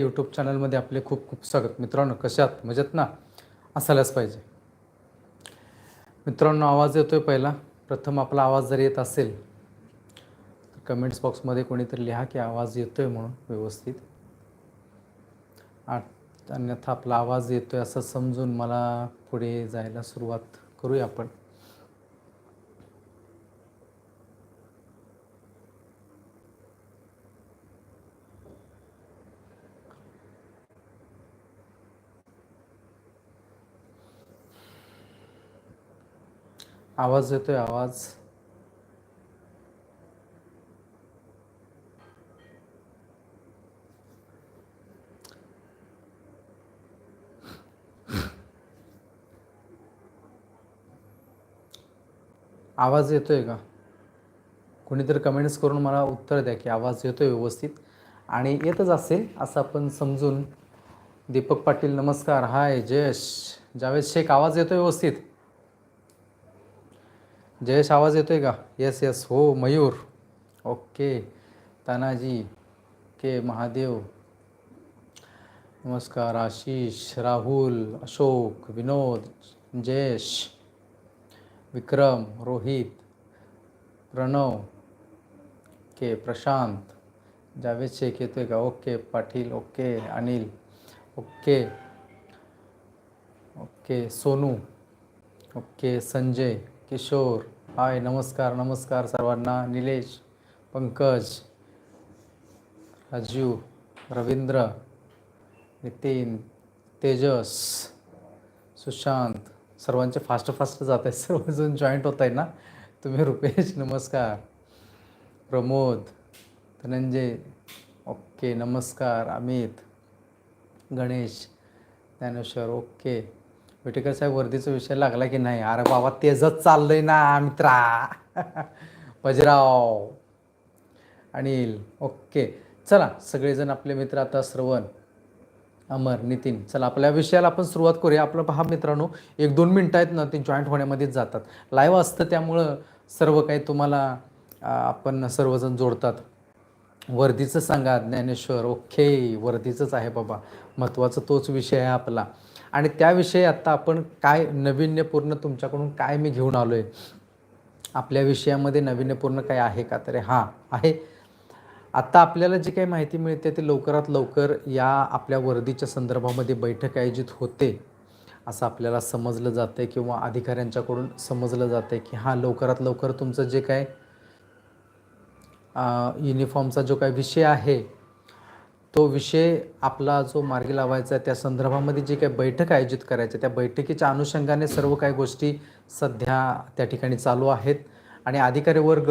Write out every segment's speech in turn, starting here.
YouTube चॅनलमध्ये आपले खूप खूप स्वागत. मित्रांनो कशात मजेत ना? असायलाच पाहिजे. मित्रांनो आवाज येतो आहे पहिला. प्रथम आपला आवाज जर येत असेल तर कमेंट्स बॉक्समध्ये कोणीतरी लिहा की आवाज येतो आहे म्हणून व्यवस्थित. अन्यथा आपला आवाज येतो आहे असं समजून मला पुढे जायला सुरुवात करूया आपण. आवाज येतोय आवाज. आवाज येतोय का? कोणीतरी कमेंट्स करून मला उत्तर द्या की आवाज येतोय व्यवस्थित. आणि येतच असेल असं आपण समजून. दीपक पाटील नमस्कार. हाय जयश. जावेद शेख आवाज येतोय व्यवस्थित. जयेश, आवाज़ येतोय का? येस येस हो, मयूर. ओके. तानाजी. के महादेव. नमस्कार. आशिष, राहुल, अशोक, विनोद, जयेश, विक्रम, रोहित, प्रणव, के प्रशांत, जावेद शेख येतोय का? Okay. Patil. Okay. Anil. Okay. Okay. Sonu. Okay. Sanjay. Kishore. Hi नमस्कार नमस्कार सर्वांना. निलेश पंकज राजीव रवींद्र नितीन तेजस सुशांत. सर्वांचे फास्ट फास्ट जात आहेत. सर्वजण जॉईंट होत आहे ना? तुम्ही रुपेश नमस्कार. प्रमोद धनंजय. ओके नमस्कार. अमित गणेश ज्ञानेश्वर. ओके. विटेकर साहेब वर्दीचा विषय लागला की नाही? अरे बाबा तेजच चाललंय ना मित्रा. बजराव. अनिल ओके. चला सगळेजण आपले मित्र आता श्रवण अमर नितीन. चला आपल्या विषयाला आपण सुरुवात करूया. आपलं पहा मित्रांनो एक दोन मिनटं आहेत ना ते जॉईंट होण्यामध्येच जातात. लाईव्ह असतं त्यामुळं सर्व काही तुम्हाला आपण सर्वजण जोडतात. वर्दीचं सांगा ज्ञानेश्वर. ओके वर्दीचंच आहे बाबा. महत्त्वाचा तोच विषय आहे आपला. आणि त्याविषयी आत्ता आपण काय नाविन्यपूर्ण तुमच्याकडून काय मी घेऊन आलो आहे आपल्या विषयामध्ये नाविन्यपूर्ण काय आहे का? तर हां आहे. आत्ता आपल्याला जी काही माहिती मिळते ते लवकरात लवकर या आपल्या वर्दीच्या संदर्भामध्ये बैठक आयोजित होते असं आपल्याला समजलं जातं आहे किंवा अधिकाऱ्यांच्याकडून समजलं जातं आहे की हां लवकरात लवकर तुमचं जे काय युनिफॉर्मचा जो काही विषय आहे तो विषय आपला जो मार्गी लावायचा आहे त्या संदर्भामध्ये जी काही बैठक आयोजित करायची त्या बैठकीच्या अनुषंगाने सर्व काही गोष्टी सध्या त्या ठिकाणी चालू आहेत. आणि अधिकारी वर्ग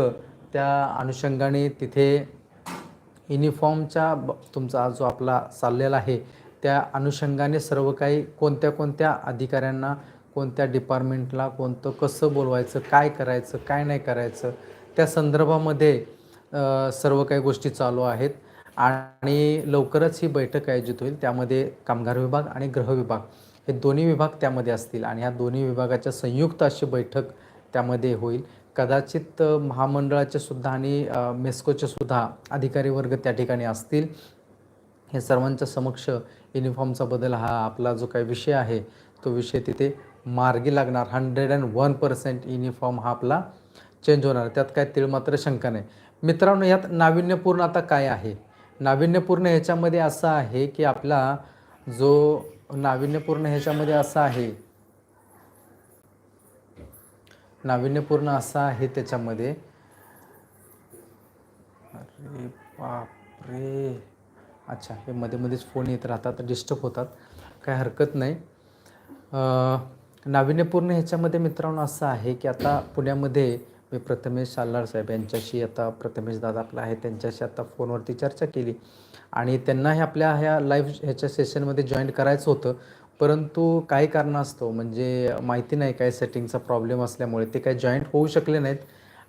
त्या अनुषंगाने तिथे युनिफॉर्मच्या ब तुमचा जो आपला चाललेला आहे त्या अनुषंगाने सर्व काही कोणत्या कोणत्या अधिकाऱ्यांना कोणत्या डिपार्टमेंटला कोणतं कसं बोलवायचं काय करायचं काय नाही करायचं त्या संदर्भामध्ये सर्व काही गोष्टी चालू आहेत. आणि लवकरच ही बैठक आयोजित होईल. त्यामध्ये कामगार विभाग आणि गृह विभाग हे दोन्ही विभाग त्यामध्ये असतील आणि ह्या दोन्ही विभागाच्या संयुक्त अशी बैठक त्यामध्ये होईल. कदाचित महामंडळाचे सुद्धा आणि मेस्कोचे सुद्धा अधिकारी वर्ग त्या ठिकाणी असतील. हे सर्वांच्या समक्ष युनिफॉर्मचा बदल हा आपला जो काही विषय आहे तो विषय तिथे मार्गी लागणार. Hundred and one percent uniform हा आपला चेंज होणार. त्यात काय तीळ मात्र शंका नाही. मित्रांनो यात नाविन्यपूर्ण आता काय आहे? नाविन्यपूर्ण ह्याच्यामध्ये असं आहे की आपला जो नाविन्यपूर्ण ह्याच्यामध्ये असा आहे नाविन्यपूर्ण असा आहे त्याच्यामध्ये. अरे बापरे. अच्छा हे मध्ये मध्येच फोन येत राहतात डिस्टर्ब होतात. काय हरकत नाही. नाविन्यपूर्ण ह्याच्यामध्ये मित्रांनो असं आहे की आता पुण्यामध्ये मी प्रथमेश साल्लार साहेब यांच्याशी आता प्रथमेश दादा आपला आहे त्यांच्याशी आता फोनवरती चर्चा केली. आणि त्यांना हे आपल्या ह्या लाईव्ह ह्याच्या सेशनमध्ये जॉईन करायचं होतं. परंतु काही कारणास्तव म्हणजे माहिती नाही काय सेटिंगचा प्रॉब्लेम असल्यामुळे ते काही जॉईंट होऊ शकले नाहीत.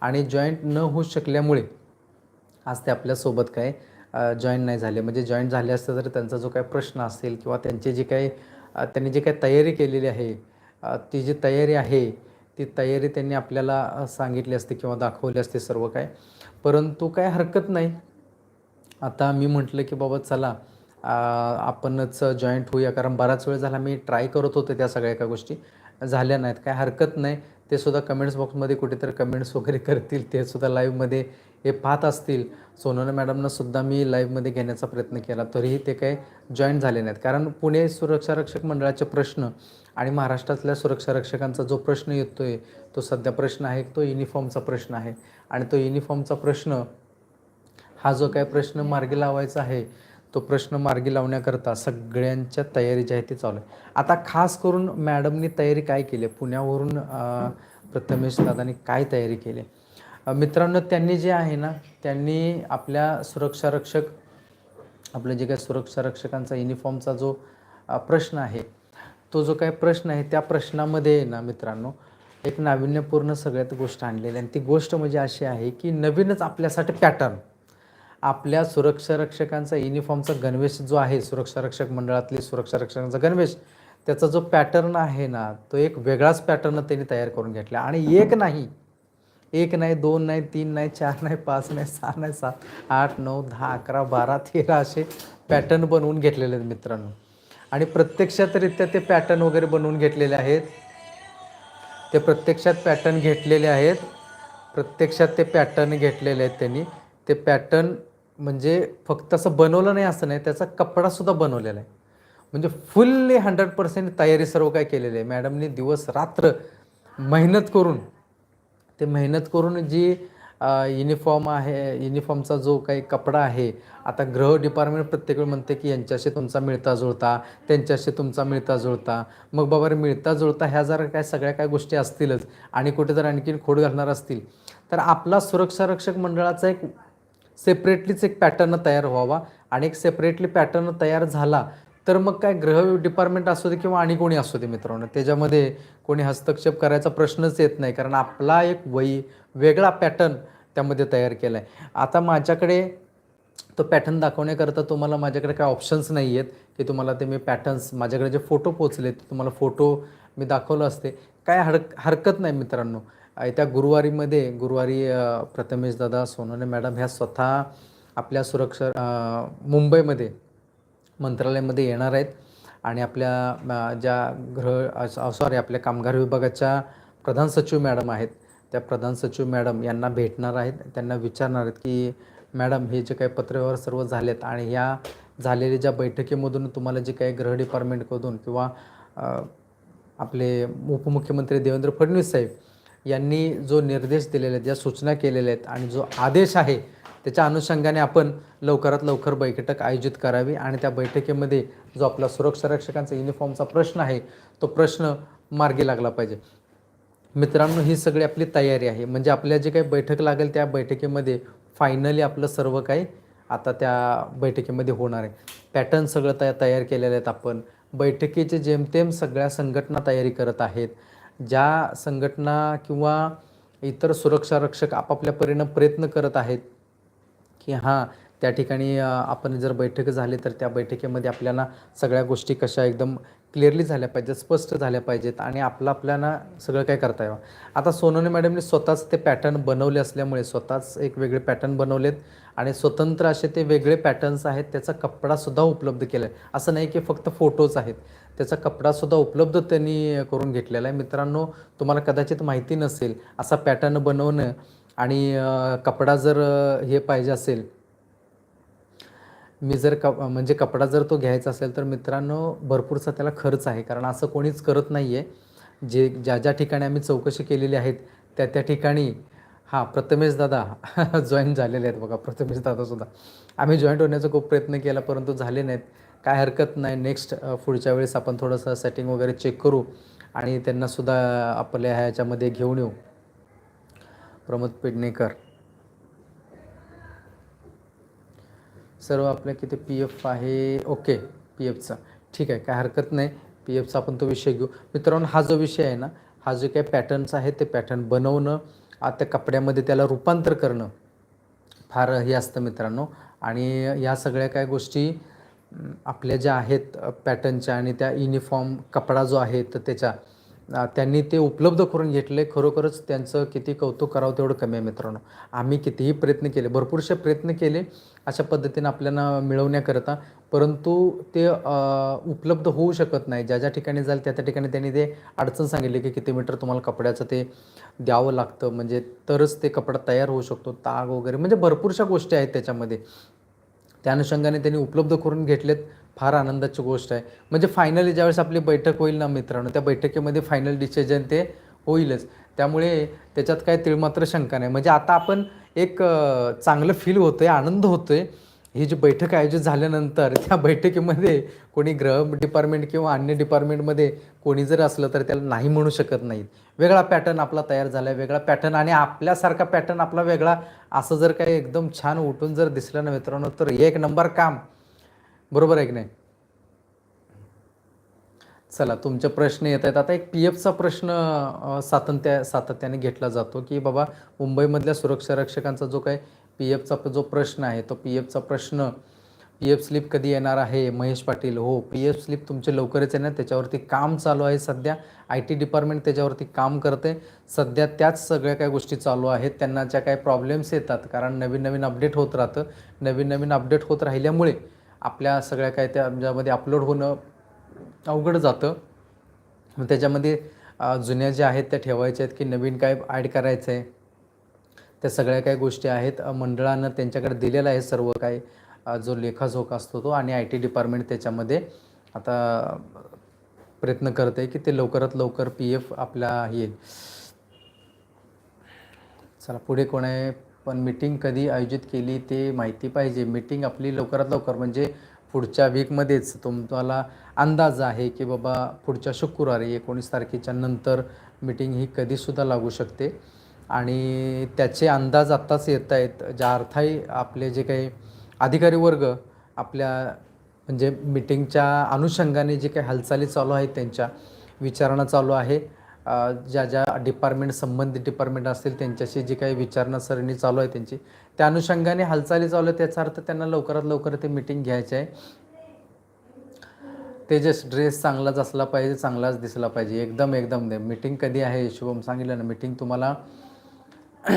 आणि जॉईंट न होऊ शकल्यामुळे आज ते आपल्यासोबत काय जॉईन नाही झाले. म्हणजे जॉईन झाले असतं तर त्यांचा जो काही प्रश्न असेल किंवा त्यांची जी काही त्यांनी जी काही तयारी केलेली आहे ती जी तयारी आहे ती तयारी त्यांनी आपल्याला सांगितली असते किंवा दाखवली असते सर्व काय. परंतु काय हरकत नाही. आता मी म्हटलं की बाबा चला आपणच जॉईंट होऊया. कारण बराच वेळ झाला मी ट्राय करत होते त्या सगळ्या एका गोष्टी. झाल्या नाहीत. काय हरकत नाही. ते सुद्धा कमेंट्स बॉक्समध्ये कुठेतरी कमेंट्स वगैरे करतील. ते सुद्धा लाईव्हमध्ये हे पाहत असतील. सोनोने मॅडमना सुद्धा मी लाईव्हमध्ये घेण्याचा प्रयत्न केला. तरीही ते काही जॉईन झाले नाहीत. कारण पुणे सुरक्षा रक्षक मंडळाचे प्रश्न आणि महाराष्ट्रातल्या सुरक्षा रक्षकांचा जो प्रश्न येतो आहे तो सध्या प्रश्न आहे तो युनिफॉर्मचा प्रश्न आहे. आणि तो युनिफॉर्मचा प्रश्न हा जो काय प्रश्न मार्गी लावायचा आहे तो प्रश्न मार्गी लावण्याकरता सगळ्यांच्या तयारी जी आहे ती चालू आहे. आता खास करून मॅडमनी तयारी काय केली? आहे पुण्यावरून प्रथमेश दादानी काय तयारी केली? मित्रांनो त्यांनी जे आहे ना त्यांनी आपल्या सुरक्षा रक्षक आपलं जे काय सुरक्षा रक्षकांचा युनिफॉर्मचा जो प्रश्न आहे तो जो काय प्रश्न आहे त्या प्रश्नामध्ये आहे ना मित्रांनो एक नाविन्यपूर्ण सगळ्यात गोष्ट आणलेली आणि ती गोष्ट म्हणजे अशी आहे की नवीनच आपल्यासाठी पॅटर्न आपल्या सुरक्षा रक्षकांचा युनिफॉर्मचा गणवेश जो आहे सुरक्षा रक्षक मंडळातली सुरक्षा रक्षकांचा गणवेश त्याचा जो पॅटर्न आहे ना तो एक वेगळाच पॅटर्न त्यांनी तयार करून घेतला. आणि एक नाही एक नाही दोन नाही तीन नाही चार नाही पाच नाही सहा नाही सात आठ नऊ दहा अकरा बारा तेरा असे पॅटर्न बनवून घेतलेले आहेत मित्रांनो. आणि प्रत्यक्षातरित्या ते पॅटर्न वगैरे बनवून घेतलेले आहेत. ते प्रत्यक्षात पॅटर्न घेतलेले आहेत. प्रत्यक्षात ते पॅटर्न घेतलेले आहेत त्यांनी. ते पॅटर्न म्हणजे फक्त असं बनवलं नाही असं नाही त्याचा कपडासुद्धा बनवलेला आहे. म्हणजे फुल्ली हंड्रेड पर्सेंट तयारी सर्व काय केलेली आहे. मॅडमनी दिवस रात्र मेहनत करून ते मेहनत करून जी युनिफॉर्म आहे युनिफॉर्मचा जो काही कपडा आहे आता गृह डिपार्टमेंट प्रत्येक वेळ म्हणते की यांच्याशी तुमचा मिळता जुळता त्यांच्याशी तुमचा मिळता जुळता मग बाबा रे मिळता जुळता ह्या जर काय सगळ्या काय गोष्टी असतीलच आणि कुठे जर आणखीन खोड घालणार असतील तर आपला सुरक्षा रक्षक मंडळाचा एक सेपरेटलीच एक पॅटर्न तयार व्हावा. आणि एक सेपरेटली पॅटर्न तयार झाला तर मग काय गृह डिपार्टमेंट असू दे किंवा आणि कोणी असू दे मित्रांनो त्याच्यामध्ये कोणी हस्तक्षेप करायचा प्रश्नच येत नाही. कारण आपला एक वै वेगळा पॅटर्न त्यामध्ये तयार केला आहे आता माझ्याकडे तो पॅटर्न दाखवण्याकरता तुम्हाला माझ्याकडे काय ऑप्शन्स नाही आहेत की तुम्हाला ते मी पॅटर्न्स माझ्याकडे जे फोटो पोचले ते तुम्हाला फोटो मी दाखवलं असते. काय हर हरकत नाही मित्रांनो. त्या गुरुवारीमध्ये गुरुवारी प्रथमेश दादा सोनोने मॅडम ह्या स्वतः आपल्या सुरक्षा मुंबईमध्ये मंत्रालयामध्ये येणार आहेत. आणि आपल्या ज्या गृह सॉरी आपल्या कामगार विभागाच्या प्रधान सचिव मॅडम आहेत. त्या प्रधान सचिव मॅडम यांना भेटणार आहेत. त्यांना विचारणार आहेत की मॅडम हे जे काही पत्रव्यवहार सर्व झालेत आणि ह्या झालेल्या ज्या बैठकीमधून तुम्हाला जे काही गृह डिपार्टमेंटकडून किंवा आपले उपमुख्यमंत्री देवेंद्र फडणवीस साहेब यांनी जो निर्देश दिलेले आहेत ज्या सूचना केलेल्या आहेत आणि जो आदेश आहे त्याच्या अनुषंगाने आपण लवकरात लवकर बैठक आयोजित करावी आणि त्या बैठकीमध्ये जो आपला सुरक्षा रक्षकांचा युनिफॉर्मचा प्रश्न आहे तो प्रश्न मार्गी लागला पाहिजे. मित्रांनो ही सगळी आपली तयारी आहे. म्हणजे आपल्या जे काही बैठक लागेल त्या बैठकीमध्ये फायनली आपलं सर्व काही आता त्या बैठकीमध्ये होणार आहे. पॅटर्न सगळं तया तयार केलेले आहेत आपण. बैठकीचे जेमतेम सगळ्या संघटना तयारी करत आहेत. ज्या संघटना किंवा इतर सुरक्षा रक्षक आपापल्या परीनं प्रयत्न करत आहेत की हां त्या ठिकाणी आपण जर बैठक झाली तर त्या बैठकीमध्ये आपल्याला सगळ्या गोष्टी कशा एकदम क्लिअरली झाल्या पाहिजेत स्पष्ट झाल्या पाहिजेत आणि आपलं आपल्याला सगळं काय करता यावं. आता सोनोने मॅडमने स्वतःच ते पॅटर्न बनवले असल्यामुळे स्वतःच एक वेगळे पॅटर्न बनवलेत आणि स्वतंत्र असे ते वेगळे पॅटर्न्स आहेत त्याचा कपडासुद्धा उपलब्ध केला आहे असं नाही की फक्त फोटोज आहेत त्याचा कपडासुद्धा उपलब्ध त्यांनी करून घेतलेला आहे. मित्रांनो तुम्हाला कदाचित माहिती नसेल असा पॅटर्न बनवणं आणि कपडा जर हे पाहिजे असेल मी जर कप म्हणजे कपडा जर तो घ्यायचा असेल तर मित्रांनो भरपूरसा त्याला खर्च आहे. कारण असं कोणीच करत नाही आहे जे ज्या ज्या ठिकाणी आम्ही चौकशी केलेली आहेत त्या त्या ठिकाणी हां प्रथमेश दादा जॉईन झालेले आहेत बघा प्रथमेश दादासुद्धा आम्ही जॉईंट होण्याचा खूप प्रयत्न केला परंतु झाले नाहीत. काय हरकत नाही. नेक्स्ट पुढच्या वेळेस आपण थोडंसं सेटिंग वगैरे चेक करू आणि त्यांनासुद्धा आपल्या ह्याच्यामध्ये घेऊन येऊ. प्रमोद पेडणेकर. सर्व आपल्या किती पी एफ आहे? ओके पी एफचा ठीक आहे काय हरकत नाही. पी एफचा आपण तो विषय घेऊ. मित्रांनो हा जो विषय आहे ना हा जो काही पॅटर्न्स आहे ते पॅटर्न बनवणं आ त्या कपड्यामध्ये त्याला रूपांतर करणं फार हे असतं मित्रांनो. आणि या सगळ्या काय गोष्टी आपल्या ज्या आहेत पॅटर्नच्या आणि त्या युनिफॉर्म कपडा जो आहे तर त्याच्या त्यांनी ते उपलब्ध करून घेतले. खरोखरच त्यांचं किती कौतुक करावं तेवढं कमी आहे मित्रांनो. आम्ही कितीही प्रयत्न केले भरपूरसे प्रयत्न केले अशा पद्धतीनं आपल्याला मिळवण्याकरता. परंतु ते उपलब्ध होऊ शकत नाही. ज्या ज्या ठिकाणी जाईल त्या त्या ठिकाणी त्यांनी ते अडचण सांगितली की किती मीटर तुम्हाला कपड्याचं ते द्यावं लागतं. म्हणजे तरच ते कपडा तयार होऊ शकतो. ताग वगैरे म्हणजे भरपूरशा गोष्टी आहेत त्याच्यामध्ये. त्या अनुषंगाने त्यांनी उपलब्ध करून घेतलेत. फार आनंदाची गोष्ट आहे. म्हणजे फायनली ज्यावेळेस आपली बैठक होईल ना मित्रांनो त्या बैठकीमध्ये फायनल डिसिजन ते होईलच. त्यामुळे त्याच्यात काय तिळमात्र शंका नाही. म्हणजे आता आपण एक चांगलं फील होतं आहे आनंद होतो आहे ही जी बैठक आयोजित झाल्यानंतर त्या बैठकीमध्ये कोणी गृह डिपार्टमेंट किंवा अन्य डिपार्टमेंटमध्ये कोणी जर असलं तर त्याला नाही म्हणू शकत नाहीत. वेगळा पॅटर्न आपला तयार झाला आहे वेगळा पॅटर्न आणि आपल्यासारखा पॅटर्न आपला वेगळा असं जर काही एकदम छान उठून जर दिसलं ना मित्रांनो तर एक नंबर काम. बरोबर आहे की नाही? चला तुमचे प्रश्न येत आहेत. आता एक पी एफचा प्रश्न सातत्या सातत्याने घेतला जातो की बाबा मुंबईमधल्या सुरक्षा रक्षकांचा जो काही पी एफचा जो प्रश्न आहे तो पी एफचा प्रश्न पी एफ स्लिप कधी येणार आहे महेश पाटील? हो पी एफ स्लिप तुमचे लवकरच येणार त्याच्यावरती काम चालू आहे सध्या. आय टी डिपार्टमेंट त्याच्यावरती काम करते सध्या त्याच सगळ्या काही गोष्टी चालू आहेत त्यांना ज्या काही प्रॉब्लेम्स येतात कारण नवीन नवीन अपडेट होत राहतं. नवीन नवीन अपडेट होत राहिल्यामुळे आपल्या सगळ्या काय त्याच्यामध्ये अपलोड होणं अवघड जातं. मग त्याच्यामध्ये जुन्या ज्या आहेत त्या ठेवायच्या आहेत की नवीन काय ॲड करायचं आहे त्या सगळ्या काही गोष्टी आहेत. मंडळानं त्यांच्याकडे दिलेलं आहे सर्व काही. जो लेखाजोखा असतो तो आणि आय टी डिपार्टमेंट त्याच्यामध्ये आता प्रयत्न करत आहे की ते लवकरात लवकर पी एफ आपला येईल. चला पुढे कोण आहे? पण मीटिंग कधी आयोजित केली ते माहिती पाहिजे. मीटिंग आपली लवकरात लवकर म्हणजे पुढच्या वीकमध्येच. तुम्हाला अंदाज आहे की बाबा पुढच्या शुक्रवारी एकोणीस तारखेच्या नंतर मीटिंग ही कधीसुद्धा लागू शकते. आणि त्याचे अंदाज आत्ताच येत आहेत. ज्या अर्थाई आपले जे काही अधिकारी वर्ग आपल्या म्हणजे मीटिंगच्या अनुषंगाने जे काही हालचाली चालू आहेत त्यांच्या विचारणा चालू आहे. ज्या ज्या डिपार्टमेंट संबंधित डिपार्टमेंट असतील त्यांच्याशी जी काही विचारणा सरणी चालू आहे त्यांची त्या अनुषंगाने हालचाली चालू आहे त्याचा अर्थ त्यांना लवकरात लवकर ते मीटिंग घ्यायचे आहे. तेजस ड्रेस चांगलाच असला पाहिजे चांगलाच दिसला पाहिजे. एकदम एकदम दे. मीटिंग कधी आहे शुभम? सांगितलं ना मीटिंग तुम्हाला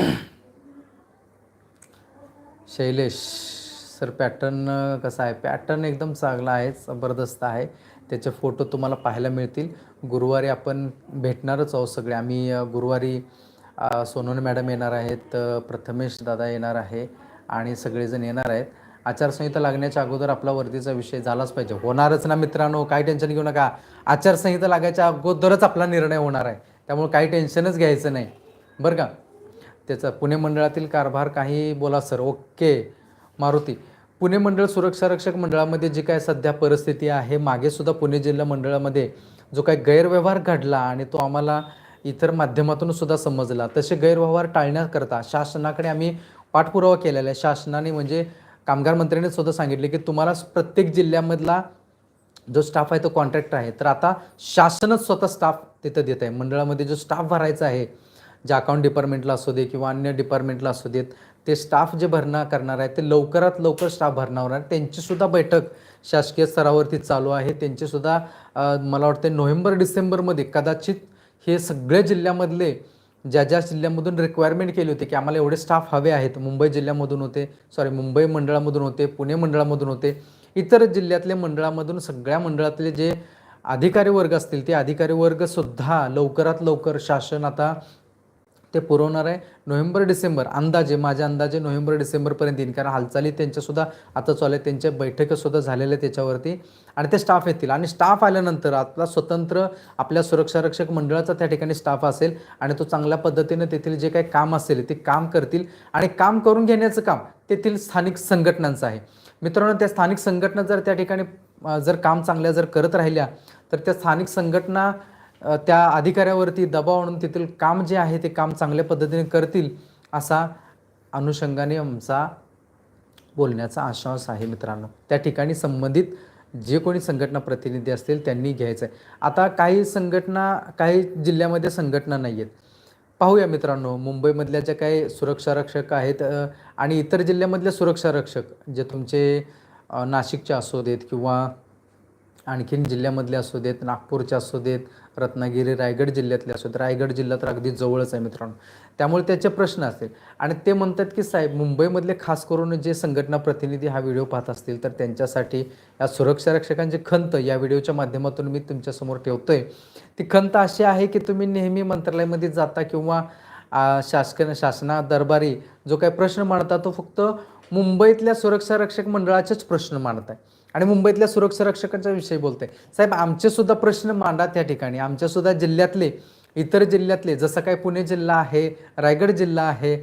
शैलेश सर पॅटर्न कसा आहे? पॅटर्न एकदम चांगला आहे जबरदस्त आहे. त्याचे फोटो तुम्हाला पाहायला मिळतील. गुरुवारी आपण भेटणारच आहोत सगळे. आम्ही गुरुवारी अ, मॅडम येणार आहेत प्रथमेश दादा येणार आहे आणि सगळेजण येणार आहेत. आचारसंहिता लागण्याच्या अगोदर आपला वर्दीचा विषय झालाच पाहिजे. होणारच ना मित्रांनो काही टेन्शन घेऊ नका. आचारसंहिता लागायच्या अगोदरच आपला निर्णय होणार आहे. त्यामुळे काही टेन्शनच घ्यायचं नाही. बरं का? त्याचा पुणे मंडळातील कारभार काही बोला सर. ओके. मारुती पुणे मंडळ सुरक्षा रक्षक मंडळामध्ये जी काय सध्या परिस्थिती आहे मागे सुद्धा पुणे जिल्हा मंडळामध्ये जो काही गैरव्यवहार घडला आणि तो आम्हाला इतर माध्यमातून सुद्धा समजला. तसे गैरव्यवहार टाळण्याकरता शासनाकडे आम्ही पाठपुरावा केलेला आहे. शासनाने म्हणजे कामगार मंत्र्यांनी सुद्धा सांगितले की तुम्हाला प्रत्येक जिल्ह्यामधला जो स्टाफ आहे तो कॉन्ट्रॅक्टर आहे. तर आता शासनच स्वतः स्टाफ तिथं देत आहे. मंडळामध्ये जो स्टाफ भरायचा आहे ज्या अकाउंट डिपार्टमेंटला असू दे किंवा अन्य डिपार्टमेंटला असू देत ते स्टाफ जे भरणा करणार आहे ते लवकरात लवकर स्टाफ भरणार होणार त्यांचीसुद्धा बैठक शासकीय स्तरावरती चालू आहे. त्यांचीसुद्धा मला वाटतं नोव्हेंबर डिसेंबरमध्ये कदाचित हे सगळे जिल्ह्यामधले ज्या ज्या जिल्ह्यामधून रिक्वायरमेंट केली होती की आम्हाला एवढे स्टाफ हवे आहेत. मुंबई जिल्ह्यामधून होते सॉरी मुंबई मंडळामधून होते पुणे मंडळामधून होते इतर जिल्ह्यातल्या मंडळामधून सगळ्या मंडळातले जे अधिकारी वर्ग असतील ते अधिकारी वर्गसुद्धा लवकरात लवकर शासन आता ते पुरवणार आहे. नोव्हेंबर डिसेंबर अंदाजे माझ्या अंदाजे नोव्हेंबर डिसेंबरपर्यंत येईल कारण हालचाली त्यांच्यासुद्धा आता चालू आहे त्यांच्या बैठकसुद्धा झालेल्या आहेत त्याच्यावरती. आणि ते स्टाफ येतील. आणि स्टाफ आल्यानंतर आपला स्वतंत्र आपल्या सुरक्षारक्षक मंडळाचा त्या ठिकाणी स्टाफ असेल आणि तो चांगल्या पद्धतीने तेथील जे काही काम असेल ते काम करतील. आणि काम करून घेण्याचं काम तेथील स्थानिक संघटनांचं आहे. मित्रांनो त्या स्थानिक संघटना जर त्या ठिकाणी जर काम चांगल्या जर करत राहिल्या तर त्या स्थानिक संघटना त्या अधिकाऱ्यावरती दबाव आणून तेथील काम जे आहे ते काम चांगल्या पद्धतीने करतील असा अनुषंगाने आमचा बोलण्याचा आश्वास आहे मित्रांनो. त्या ठिकाणी संबंधित जे कोणी संघटना प्रतिनिधी असतील त्यांनी घ्यायचं आहे आता काही संघटना काही जिल्ह्यामध्ये संघटना नाही आहेत पाहूया मित्रांनो मुंबईमधल्या ज्या काही सुरक्षा रक्षक आहेत आणि इतर जिल्ह्यामधले सुरक्षा रक्षक जे तुमचे नाशिकचे असू देत किंवा आणखीन जिल्ह्यामधले असू देत नागपूरचे असू देत रत्नागिरी रायगड जिल्ह्यातले असू देत रायगड जिल्हा तर अगदी जवळच आहे मित्रांनो. त्यामुळे त्याचे प्रश्न असतील आणि ते म्हणतात की साहेब मुंबईमधले खास करून जे संघटना प्रतिनिधी हा व्हिडिओ पाहत असतील तर त्यांच्यासाठी या सुरक्षा रक्षकांची खंत या व्हिडिओच्या माध्यमातून मी तुमच्यासमोर ठेवतोय. ती खंत अशी आहे की तुम्ही नेहमी मंत्रालयामध्ये जाता किंवा आ, शासकीय शासना दरबारी जो काही प्रश्न मांडता तो फक्त मुंबईतल्या सुरक्षा रक्षक मंडळाचेच प्रश्न मांडताय. आणि मुंबईतल्या सुरक्षा रक्षकांच्या विषयी बोलते साहेब आमचे सुद्धा प्रश्न मांडा त्या ठिकाणी. आमच्या सुद्धा जिल्ह्यातले इतर जिल्ह्यातले जसं काय पुणे जिल्हा आहे रायगड जिल्हा आहे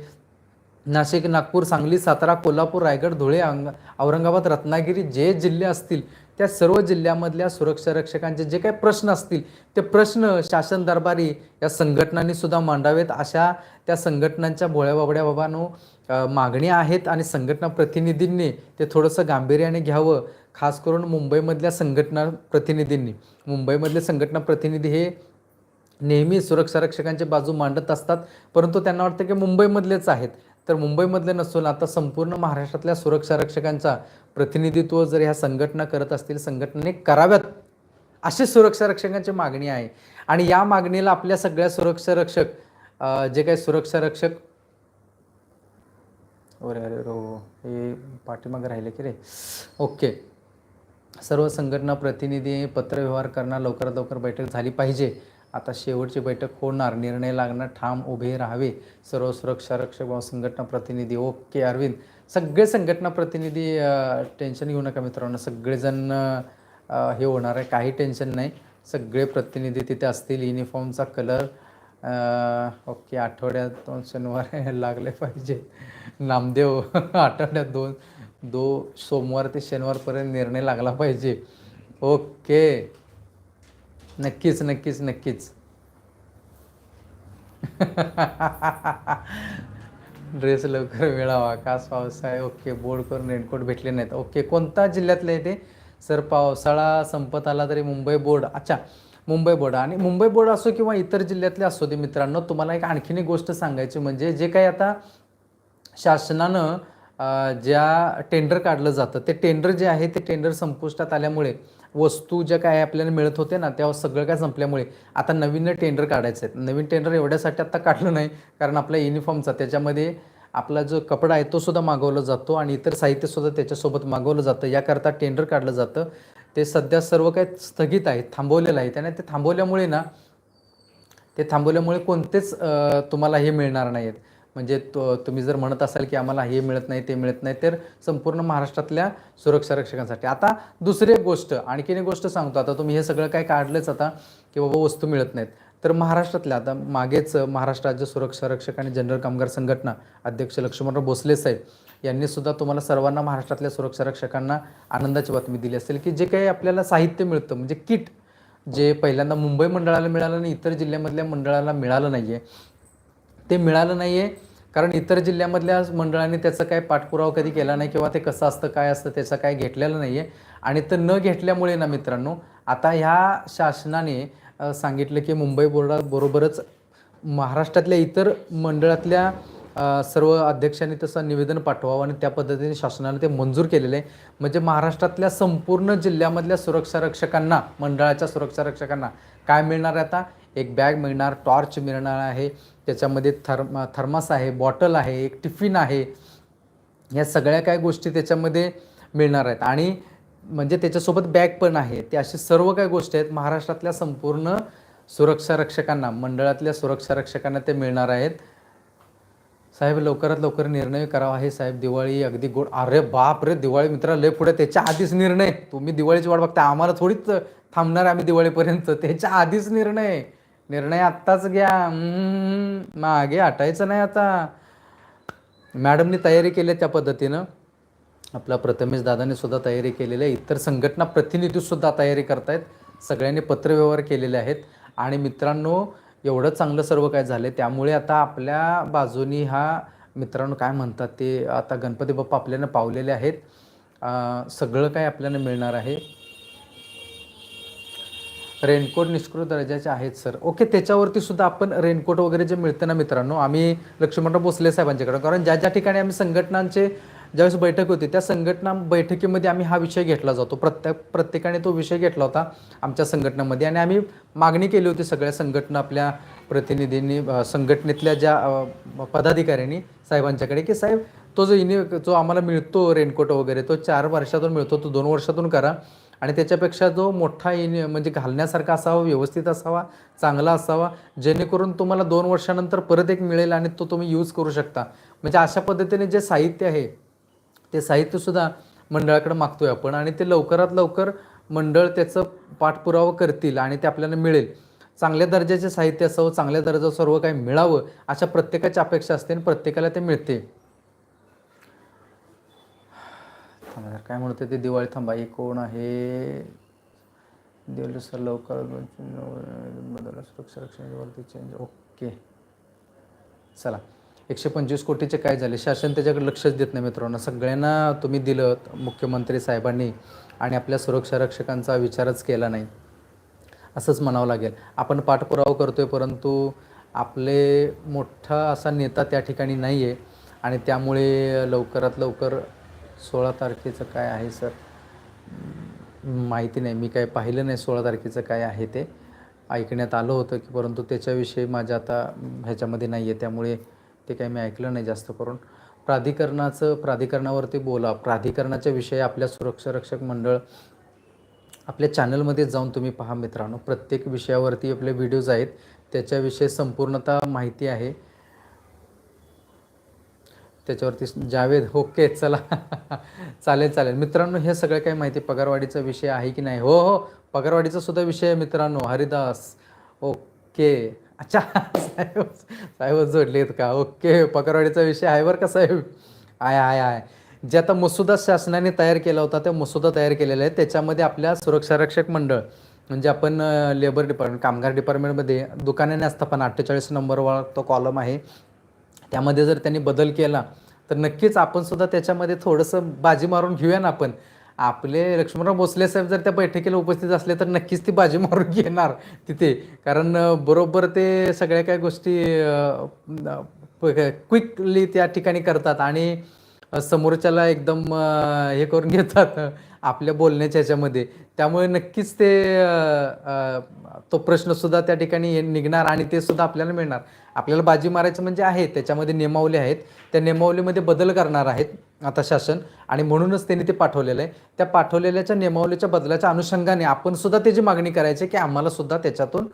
नाशिक नागपूर सांगली सातारा कोल्हापूर रायगड धुळे अंग औरंगाबाद रत्नागिरी जे जिल्हे असतील त्या सर्व जिल्ह्यामधल्या सुरक्षा रक्षकांचे जे काही प्रश्न असतील ते प्रश्न शासन दरबारी या संघटनांनी सुद्धा मांडावेत. अशा त्या संघटनांच्या भोळ्या बाबड्या बाबांनो मागण्या आहेत आणि संघटना प्रतिनिधींनी ते थोडंसं गांभीर्याने घ्यावं. खास करून मुंबईमधल्या संघटना प्रतिनिधींनी. मुंबईमधले संघटना प्रतिनिधी हे नेहमी सुरक्षा रक्षकांची बाजू मांडत असतात परंतु त्यांना वाटतं की मुंबईमधलेच आहेत. तर मुंबईमधले नसून आता संपूर्ण महाराष्ट्रातल्या सुरक्षा रक्षकांचा प्रतिनिधित्व जर ह्या संघटना करत असतील संघटनेने कराव्यात अशी सुरक्षा रक्षकांची मागणी आहे. आणि या मागणीला आपल्या सगळ्या सुरक्षा रक्षक जे काही सुरक्षा रक्षक अरे अरे रो हे पाठीमागे राहिले की रे? ओके. सर्व संघटना प्रतिनिधी पत्रव्यवहार करणार लवकरात लवकर बैठक झाली पाहिजे. आता शेवटची बैठक होणार. निर्णय लागणार. ठाम उभे राहावे. सर्व सुरक्षा रक्षक व संघटना प्रतिनिधी. ओके अरविंद. सगळे संघटना प्रतिनिधी टेन्शन घेऊ नका मित्रांनो. सगळेजण हे होणार आहे. काही टेन्शन नाही. सगळे प्रतिनिधी तिथे असतील. युनिफॉर्मचा कलर ओके आठवड्यात दोन शनिवार लागले पाहिजे. नामदेव आठवड्यात दोन दो सोमवार ते शनिवारपर्यंत निर्णय लागला पाहिजे. ओके. नक्कीच नक्कीच नक्कीच. ड्रेस लवकर मिळावा. कास पावसाळा ओके बोर्ड करून रेनकोट भेटले नाहीत. ओके कोणता जिल्ह्यातलं ते? सर पावसाळा संपत आला तरी मुंबई बोर्ड अच्छा मुंबई बोर्ड. आणि मुंबई बोर्ड असो किंवा इतर जिल्ह्यातले असो दे मित्रांनो तुम्हाला एक आणखीन एक गोष्ट सांगायची म्हणजे जे काही आता शासनानं ज्या टेंडर काढलं जातं ते टेंडर जे आहे ते टेंडर संपुष्टात आल्यामुळे वस्तू ज्या काय आपल्याला मिळत होते ना त्या सगळं काय संपल्यामुळे आता नवीन टेंडर काढायचं आहे नवीन टेंडर एवढ्यासाठी आता काढलं नाही कारण आपल्या युनिफॉर्मचा त्याच्यामध्ये आपला जो कपडा आहे तो सुद्धा मागवला जातो आणि इतर साहित्यसुद्धा त्याच्यासोबत मागवलं जातं. याकरता टेंडर काढलं जातं. ते सध्या सर्व काही स्थगित आहे थांबवलेलं आहे. त्याने ते थांबवल्यामुळे ना ते थांबवल्यामुळे कोणतेच तुम्हाला हे मिळणार नाहीत म्हणजे तो तुम्ही जर म्हणत असाल की आम्हाला हे मिळत नाही ते मिळत नाही तर संपूर्ण महाराष्ट्रातल्या सुरक्षा रक्षकांसाठी. आता दुसरी एक गोष्ट आणखीन एक गोष्ट सांगतो. आता तुम्ही हे सगळं काय काढलंच आता की बाबा वस्तू मिळत नाहीत. तर महाराष्ट्रातल्या आता मागेच महाराष्ट्र राज्य सुरक्षा रक्षक आणि जनरल कामगार संघटना अध्यक्ष लक्ष्मणराव भोसले साहेब यांनी सुद्धा तुम्हाला सर्वांना महाराष्ट्रातल्या सुरक्षा रक्षकांना आनंदाची बातमी दिली असेल की जे काही आपल्याला साहित्य मिळतं म्हणजे किट जे पहिल्यांदा मुंबई मंडळाला मिळालं आणि इतर जिल्ह्यामधल्या मंडळाला मिळालं नाही आहे ते मिळालं नाही आहे कारण इतर जिल्ह्यामधल्या मंडळांनी त्याचा काय पाठपुरावा कधी केला नाही किंवा ते कसं असतं काय असतं त्याचं काय घेतलेलं नाही आहे आणि तर न घेतल्यामुळे ना मित्रांनो आता ह्या शासनाने सांगितलं की मुंबई बोर्डाबरोबरच महाराष्ट्रातल्या इतर मंडळातल्या सर्व अध्यक्षांनी तसं निवेदन पाठवावं आणि त्या पद्धतीने शासनाने ते मंजूर केलेलं आहे. म्हणजे महाराष्ट्रातल्या संपूर्ण जिल्ह्यामधल्या सुरक्षा रक्षकांना मंडळाच्या सुरक्षा रक्षकांना काय मिळणार आहे आता? एक बॅग मिळणार टॉर्च मिळणार आहे. त्याच्यामध्ये थर्म थर्मास आहे बॉटल आहे एक टिफिन आहे. या सगळ्या काय गोष्टी त्याच्यामध्ये मिळणार आहेत. आणि म्हणजे त्याच्यासोबत बॅग पण आहे. ते असे सर्व काय गोष्टी आहेत महाराष्ट्रातल्या संपूर्ण सुरक्षा रक्षकांना मंडळातल्या सुरक्षा रक्षकांना ते मिळणार आहेत. साहेब लवकरात लवकर निर्णय करावा. आहे साहेब दिवाळी अगदी गोड. अरे बाप रे दिवाळी मित्रा लय पुढे त्याच्या आधीच निर्णय. तुम्ही दिवाळीची वाट बघता आम्हाला थोडीच थांबणार आम्ही दिवाळीपर्यंत. त्याच्या आधीच निर्णय. निर्णय आत्ताच घ्या. मागे हटायचं नाही आता. मॅडमनी तयारी केली आहे त्या पद्धतीनं. आपला प्रथमेश दादाने सुद्धा तयारी केलेली आहे. इतर संघटना प्रतिनिधीसुद्धा तयारी करतायत. सगळ्यांनी पत्रव्यवहार केलेले आहेत. आणि मित्रांनो एवढं चांगलं सर्व काय झालं त्यामुळे आता आपल्या बाजूनी हा मित्रांनो काय म्हणतात ते आता गणपती बाप्पा आपल्याला पावलेले आहेत. सगळं काय आपल्याला मिळणार आहे. रेनकोट निष्कृत दर्जाचे आहेत सर. ओके त्याच्यावरती सुद्धा आपण रेनकोट वगैरे जे मिळतं ना मित्रांनो आम्ही लक्ष्मणराव भोसले साहेबांच्याकडे. कारण ज्या ज्या ठिकाणी आम्ही संघटनांचे ज्यावेळेस बैठक होती त्या संघटना बैठकीमध्ये आम्ही हा विषय घेतला जातो. प्रत्येक प्रत्येकाने तो विषय घेतला होता आमच्या संघटनेमध्ये आणि आम्ही मागणी केली होती सगळ्या संघटना आपल्या प्रतिनिधींनी संघटनेतल्या ज्या पदाधिकाऱ्यांनी साहेबांच्याकडे की साहेब तो जो इनि जो आम्हाला मिळतो रेनकोट वगैरे तो चार वर्षातून मिळतो तो दोन वर्षातून करा. आणि त्याच्यापेक्षा जो मोठा इन म्हणजे घालण्यासारखा असावा व्यवस्थित असावा चांगला असावा जेणेकरून तुम्हाला दोन वर्षानंतर परत एक मिळेल आणि तो तुम्ही यूज करू शकता. म्हणजे अशा पद्धतीने जे साहित्य आहे ते साहित्यसुद्धा मंडळाकडे मागतोय आपण आणि ते लवकरात लवकर मंडळ त्याचं पाठपुरावा करतील आणि ते आपल्याला मिळेल. चांगल्या दर्जाचे साहित्य असावं चांगल्या दर्जाचं सर्व काही मिळावं अशा प्रत्येकाची अपेक्षा असते आणि प्रत्येकाला ते मिळते. थांबा जरा, काय म्हणते ते दिवाळी थांबा हे कोण आहे? दिवाळी सर लवकर बदल सुरक्षा रक्षणावरती चेंज ओके. चला. एकशे पंचवीस कोटीचे काय झाले? शासन त्याच्याकडे लक्षच देत नाही मित्रांनो. सगळ्यांना तुम्ही दिलं मुख्यमंत्री साहेबांनी आणि आपल्या सुरक्षा रक्षकांचा विचारच केला नाही. असंच म्हणावं लागेल. आपण पाठपुरावा करतोय परंतु आपले मोठा असा नेता त्या ठिकाणी नाही आहे आणि त्यामुळे लवकरात लवकर सोळा तारखेचं काय आहे सर? माहिती नाही. मी काय पाहिलं नाही सोळा तारखेचं काय आहे ते. ऐकण्यात आलं होतं की परंतु त्याच्याविषयी माझ्या आता ह्याच्यामध्ये नाही आहे त्यामुळे ते काही मी ऐकलं नाही जास्त करून. प्राधिकरणाचं प्राधिकरणावरती बोला. प्राधिकरणाच्या विषयी आपल्या सुरक्षा रक्षक मंडळ आपल्या चॅनलमध्ये जाऊन तुम्ही पहा मित्रांनो. प्रत्येक विषयावरती आपले व्हिडिओज आहेत. त्याच्याविषयी संपूर्णतः माहिती आहे. त्याच्यावरती जावेद ओके चला. चालेल चालेल. मित्रांनो हे सगळं काही माहिती पगारवाढीचा विषय आहे की नाही? हो हो. पगारवाढीचा सुद्धा विषय आहे मित्रांनो. हरिदास ओके अच्छा साहेब साहेब जोडलेत का? ओके पगारवाढीचा विषय आहे बरं का साहेब? आहे आहे आहे. जे आता मसुदा शासनाने तयार केला होता त्या मसुदा तयार केलेला आहे त्याच्यामध्ये आपल्या सुरक्षा रक्षक मंडळ म्हणजे आपण लेबर डिपार्टमेंट कामगार डिपार्टमेंटमध्ये दुकानाने असतं पण अठ्ठेचाळीस नंबरवर तो कॉलम आहे. त्यामध्ये जर त्यांनी बदल केला तर नक्कीच आपण सुद्धा त्याच्यामध्ये थोडंसं बाजी मारून घेऊया ना आपण. आपले लक्ष्मणराव भोसले साहेब जर त्या बैठकीला उपस्थित असले तर नक्कीच ती बाजी मारून घेणार तिथे. कारण बरोबर ते सगळ्या काही गोष्टी क्विकली त्या ठिकाणी करतात आणि समोरच्याला एकदम हे करून घेतात. आपल्या बोलण्याच्या ह्याच्यामध्ये. त्यामुळे नक्कीच ते तो प्रश्न तो प्रश्नसुद्धा त्या ठिकाणी निघणार आणि ते सुद्धा आपल्याला मिळणार. आपल्याला बाजी मारायचं म्हणजे आहे त्याच्यामध्ये नियमावली आहेत. त्या नियमावलीमध्ये बदल करणार आहेत आता शासन आणि म्हणूनच त्यांनी ते पाठवलेलं आहे. त्या पाठवलेल्याच्या नियमावलीच्या बदलाच्या अनुषंगाने आपण सुद्धा त्याची मागणी करायची की आम्हाला सुद्धा त्याच्यातून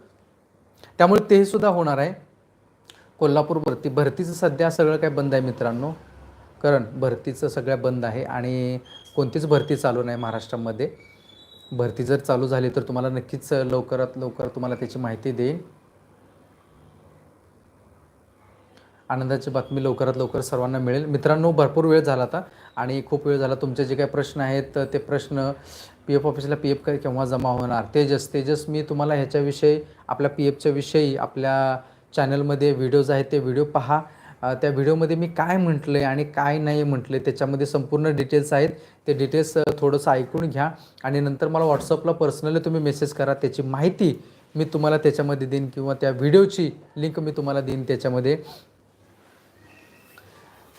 त्यामुळे ते सुद्धा होणार आहे. कोल्हापूर भरती भरतीचं सध्या सगळं काय बंद आहे मित्रांनो? कारण भरतीचं सगळ्या बंद आहे आणि कोणतीच भरती चालू नाही महाराष्ट्रामध्ये. भरती जर चालू झाली तर तुम्हाला नक्कीच लवकरात लवकर तुम्हाला त्याची माहिती देईन. आनंदाची बातमी लवकरात लवकर सर्वांना मिळेल. मित्रांनो भरपूर वेळ झाला आता आणि खूप वेळ झाला. तुमचे जे काही प्रश्न आहेत ते प्रश्न पी एफ ऑफिसला पी एफ काय केव्हा जमा होणार? तेजस तेजस मी तुम्हाला ह्याच्याविषयी आपल्या पी एफच्या विषयी आपल्या चॅनलमध्ये व्हिडिओज आहेत ते व्हिडिओ पहा. त्या व्हिडिओमध्ये मी काय म्हटलं आहे आणि काय नाही म्हटलं आहे त्याच्यामध्ये संपूर्ण डिटेल्स आहेत. ते डिटेल्स थोडंसं ऐकून घ्या आणि नंतर मला व्हॉट्सअपला पर्सनली तुम्ही मेसेज करा. त्याची माहिती मी तुम्हाला त्याच्यामध्ये देईन किंवा त्या व्हिडिओची लिंक मी तुम्हाला देईन त्याच्यामध्ये.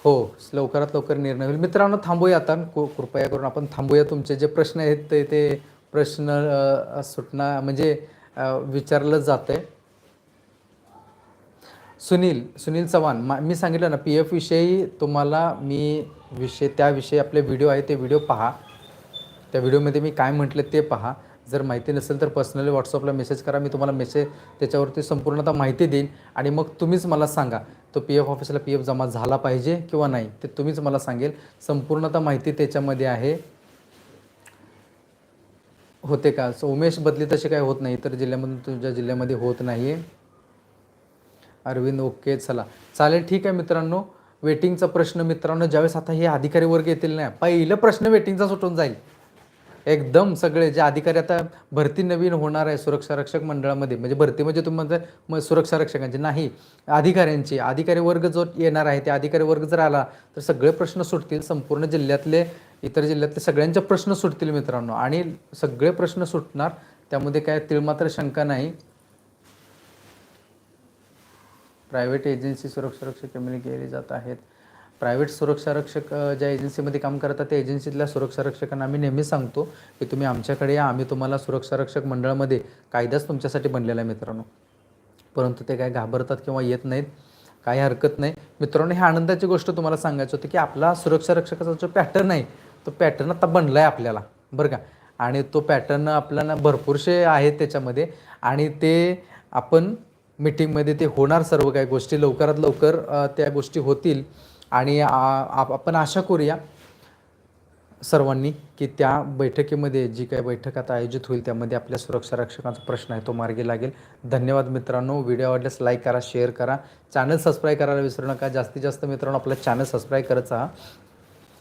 हो लवकरात लवकर निर्णय होईल. मित्रांनो थांबूया आता. कृपया करून आपण थांबूया. तुमचे जे प्रश्न आहेत ते ते प्रश्न सुटणं म्हणजे विचारलं जातं आहे सुनील सुनील चव्हाण मा मी सांगितलं ना पी एफ विषयी तुम्हाला मी विषय त्याविषयी आपले व्हिडिओ आहे ते व्हिडिओ पहा. त्या व्हिडिओमध्ये मी काय म्हटलं ते पहा. जर माहिती नसेल तर पर्सनली व्हॉट्सअपला मेसेज करा मी तुम्हाला मेसेज त्याच्यावरती संपूर्णतः माहिती देईन. आणि मग तुम्हीच मला सांगा तो पी एफ ऑफिसला पी एफ जमा झाला पाहिजे किंवा नाही ते तुम्हीच मला सांगेल. संपूर्णतः माहिती त्याच्यामध्ये आहे. होते का? सो उमेश बदली तशी काय होत नाही इतर जिल्ह्यामधून तुझ्या जिल्ह्यामध्ये होत नाही आहे अरविंद ओके चला. चालेल ठीक आहे मित्रांनो. वेटिंगचा प्रश्न मित्रांनो ज्यावेळेस आता हे अधिकारी वर्ग येतील ना पहिलं प्रश्न वेटिंगचा सुटून जाईल. एकदम सगळे जे अधिकारी आता भरती नवीन होणार आहे सुरक्षा रक्षक मंडळामध्ये म्हणजे भरती म्हणजे तुम्ही म्हणता मग सुरक्षा रक्षकांची नाही अधिकाऱ्यांची. अधिकारी वर्ग जो येणार आहे ते अधिकारी वर्ग जर आला तर सगळे प्रश्न सुटतील. संपूर्ण जिल्ह्यातले इतर जिल्ह्यातले सगळ्यांचे प्रश्न सुटतील मित्रांनो. आणि सगळे प्रश्न सुटणार त्यामध्ये काय तिळमात्र शंका नाही. प्रायव्हेट एजन्सी सुरक्षारक्षक कमी केली जात आहेत. प्रायव्हेट सुरक्षारक्षक ज्या एजन्सीमध्ये काम करतात त्या एजन्सीतल्या सुरक्षारक्षकांना आम्ही नेहमी सांगतो की तुम्ही आमच्याकडे या आम्ही तुम्हाला सुरक्षारक्षक मंडळामध्ये कायदाच तुमच्यासाठी बनलेला आहे मित्रांनो. परंतु ते काय घाबरतात किंवा येत नाहीत काही हरकत नाही. मित्रांनो ही आनंदाची गोष्ट तुम्हाला सांगायचं होतं की आपला सुरक्षारक्षकाचा जो पॅटर्न आहे तो पॅटर्न आता बनला आहे आपल्याला बरं का? आणि तो पॅटर्न आपल्याला भरपूरसे आहेत त्याच्यामध्ये. आणि ते आपण मीटिंगमध्ये ते होणार सर्व काही गोष्टी. लवकरात लवकर त्या गोष्टी होतील. आणि आप- आपण आशा करूया सर्वांनी की त्या बैठकीमध्ये जी काही बैठक आता आयोजित होईल त्यामध्ये आपल्या सुरक्षा रक्षकांचा प्रश्न आहे तो मार्गी लागेल. धन्यवाद मित्रांनो. व्हिडिओ आवडल्यास लाईक करा शेअर करा. चॅनल सबस्क्राईब करायला विसरू नका. जास्तीत जास्त मित्रांनो आपलं चॅनल सबस्क्राईब करत राहा.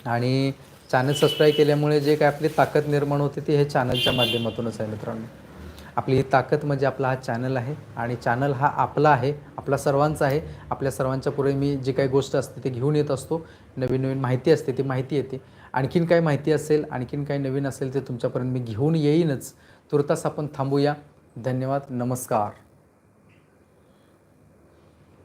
आणि चॅनल सबस्क्राईब केल्यामुळे जे काय आपली ताकद निर्माण होते ती हे चॅनलच्या माध्यमातूनच आहे मित्रांनो. आपली ही ताकद म्हणजे आपला हा चॅनल आहे आणि चॅनल हा आपला आहे आपला सर्वांचा आहे. आपल्या सर्वांच्या पुढे मी जी काही गोष्ट असते ती घेऊन येत असतो. नवीन नवीन माहिती असते ती माहिती येते. आणखीन काही माहिती असेल आणखीन काही नवीन असेल ते तुमच्यापर्यंत मी घेऊन येईनच. तुर्तास आपण थांबूया. धन्यवाद. नमस्कार.